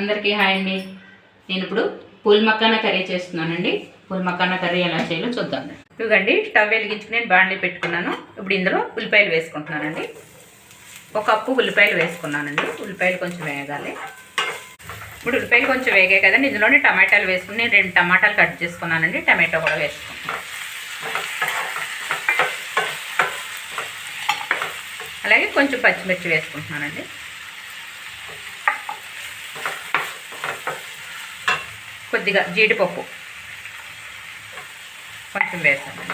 అందరికీ హాయ్ అండి. నేను ఇప్పుడు పూల్ మక్కాన కర్రీ చేస్తున్నానండి. పూల్ మక్కాన కర్రీ ఎలా చేయాలో చూద్దాం. చూడండి స్టవ్ వెలిగించుకుని నేను బాండ్లీ పెట్టుకున్నాను. ఇప్పుడు ఇందులో ఉల్లిపాయలు వేసుకుంటున్నానండి. ఒక కప్పు ఉల్లిపాయలు వేసుకున్నానండి. ఉల్లిపాయలు కొంచెం వేగాలి. ఇప్పుడు ఉల్లిపాయలు కొంచెం వేగాయి కదండి. ఇందులోనే టమాటాలు వేసుకుని నేను రెండు టమాటాలు కట్ చేసుకున్నానండి. టమాటో కూడా వేసుకుంటున్నాను అలాగే కొంచెం పచ్చిమిర్చి వేసుకుంటున్నానండి. కొద్దిగా జీడిపప్పు. కొంచెం వేసాను.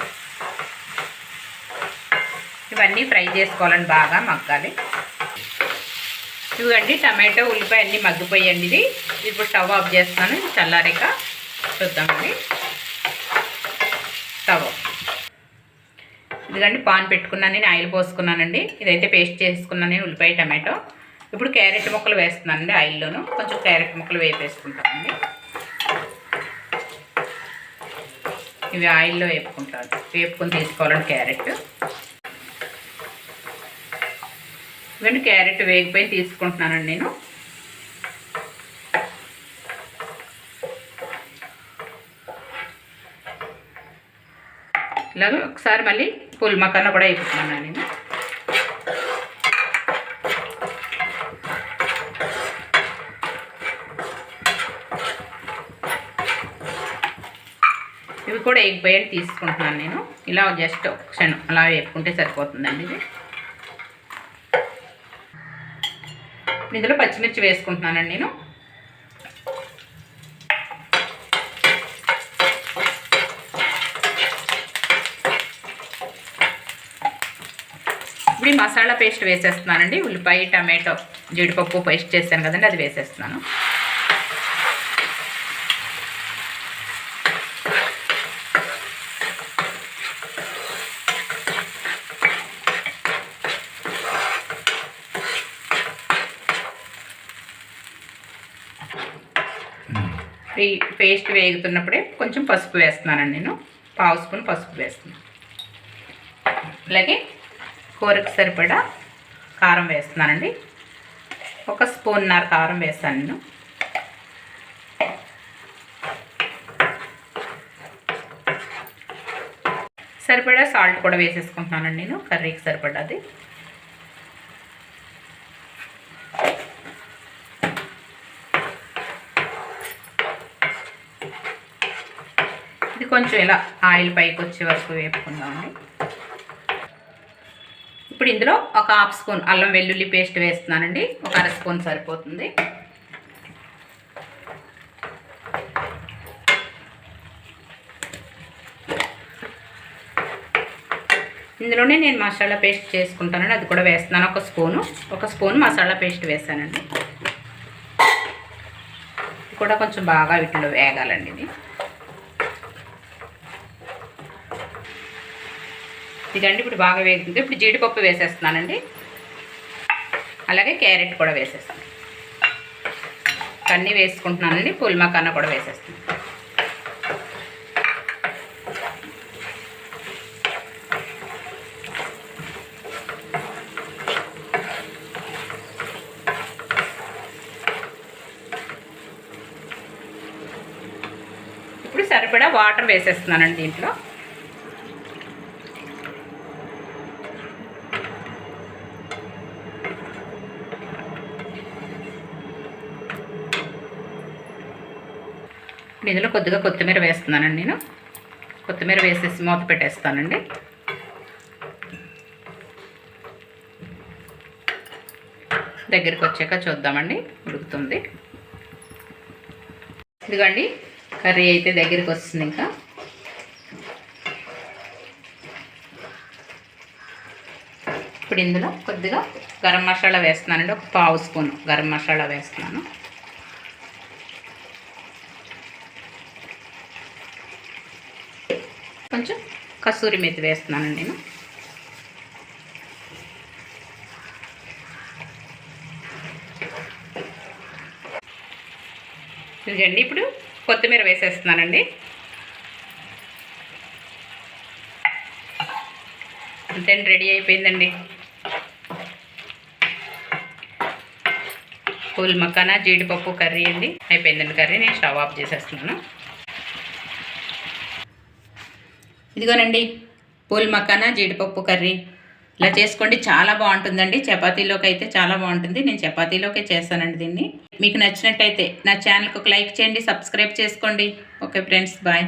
ఇవన్నీ ఫ్రై చేసుకోవాలని బాగా మగ్గాలి. ఇవ్వండి టమాటో ఉల్లిపాయ అన్నీ మగ్గిపోయండి ఇది. ఇప్పుడు స్టవ్ ఆఫ్ చేస్తాను చల్లారిక చూద్దామండి. స్టవ్ ఇదిగండి పాన్ పెట్టుకున్నాను. నేను ఆయిల్ పోసుకున్నానండి. ఇదైతే పేస్ట్ చేసుకున్నాను నేను ఉల్లిపాయ టమాటో. ఇప్పుడు క్యారెట్ ముక్కలు వేస్తున్నానండి ఆయిల్లోను. కొంచెం క్యారెట్ ముక్కలు వేపేసుకుంటానండి ఇవి ఆయిల్లో వేపుకుంటాను వేపుకొని తీసుకోవాలండి క్యారెట్. ఇవన్నీ క్యారెట్ వేగిపోయి తీసుకుంటున్నానండి నేను. ఇలాగ ఒకసారి మళ్ళీ పుల్ మకాన కూడా వేపుతున్నాను నేను. ఇవి కూడా ఎగ్ బయట తీసుకుంటున్నాను నేను. ఇలా జస్ట్ ఒక క్షణం అలా వేపుకుంటే సరిపోతుందండి ఇది. ఇందులో పచ్చిమిర్చి వేసుకుంటున్నానండి నేను. ఇప్పుడు ఈ మసాలా పేస్ట్ వేసేస్తున్నానండి. ఉల్లిపాయ టమాటో జీడిపప్పు పేస్ట్ చేశాను కదండి అది వేసేస్తున్నాను. పేస్ట్ వేగుతున్నప్పుడే కొంచెం పసుపు వేస్తున్నానండి నేను. పావు స్పూన్ పసుపు వేస్తున్నాను. అలాగే కూరకు సరిపడా కారం వేస్తున్నానండి. ఒక స్పూన్నర కారం వేస్తాను నేను. సరిపడా సాల్ట్ కూడా వేసేసుకుంటున్నానండి నేను. కర్రీకి సరిపడాది ఇది కొంచెం ఇలా ఆయిల్ పైకి వచ్చే వరకు వేపుకుందామండి. ఇప్పుడు ఇందులో ఒక హాఫ్ స్పూన్ అల్లం వెల్లుల్లి పేస్ట్ వేస్తున్నానండి. ఒక అర స్పూన్ సరిపోతుంది. ఇందులోనే నేను మసాలా పేస్ట్ చేసుకుంటానండి. అది కూడా వేస్తున్నాను ఒక స్పూను. ఒక స్పూన్ మసాలా పేస్ట్ వేసానండి. కూడా కొంచెం బాగా వీటిలో వేగాలండి ఇది. ఇదండి ఇప్పుడు బాగా వేగుతుంది. ఇప్పుడు జీడిపప్పు వేసేస్తున్నానండి. అలాగే క్యారెట్ కూడా వేసేస్తాను. అన్నీ వేసుకుంటున్నానండి. పుల్మకాన్న కూడా వేసేస్తాను ఇప్పుడు సరిపడా వాటర్ వేసేస్తున్నానండి దీంట్లో. ఇప్పుడు ఇందులో కొద్దిగా కొత్తిమీర వేస్తున్నానండి నేను. కొత్తిమీర వేసేసి మూత పెట్టేస్తానండి. దగ్గరికి వచ్చాక చూద్దామండి. ఉడుకుతుంది. ఇదిగోండి కర్రీ అయితే దగ్గరికి వస్తుంది ఇంకా. ఇప్పుడు ఇందులో కొద్దిగా గరం మసాలా వేస్తున్నానండి. ఒక పావు స్పూన్ గరం మసాలా వేస్తున్నాను. కొంచెం కస్తూరి మెతి వేస్తున్నానండి నేను. చూడండి ఇప్పుడు కొత్తిమీర వేసేస్తున్నానండి. అంతే రెడీ అయిపోయిందండి. పూల్ మకానా జీడిపప్పు కర్రీ అండి. అయిపోయిందండి కర్రీ నేను స్టవ్ ఆఫ్ చేసేస్తున్నాను. ఇదిగోనండి పూల్ మకానా జీడిపప్పు కర్రీ. ఇలా చేసుకోండి చాలా బాగుంటుందండి. చపాతీలోకి అయితే చాలా బాగుంటుంది. నేను చపాతీలోకే చేస్తానండి దీన్ని. మీకు నచ్చినట్టయితే నా ఛానల్కి ఒక లైక్ చేయండి సబ్స్క్రైబ్ చేసుకోండి. Okay friends bye.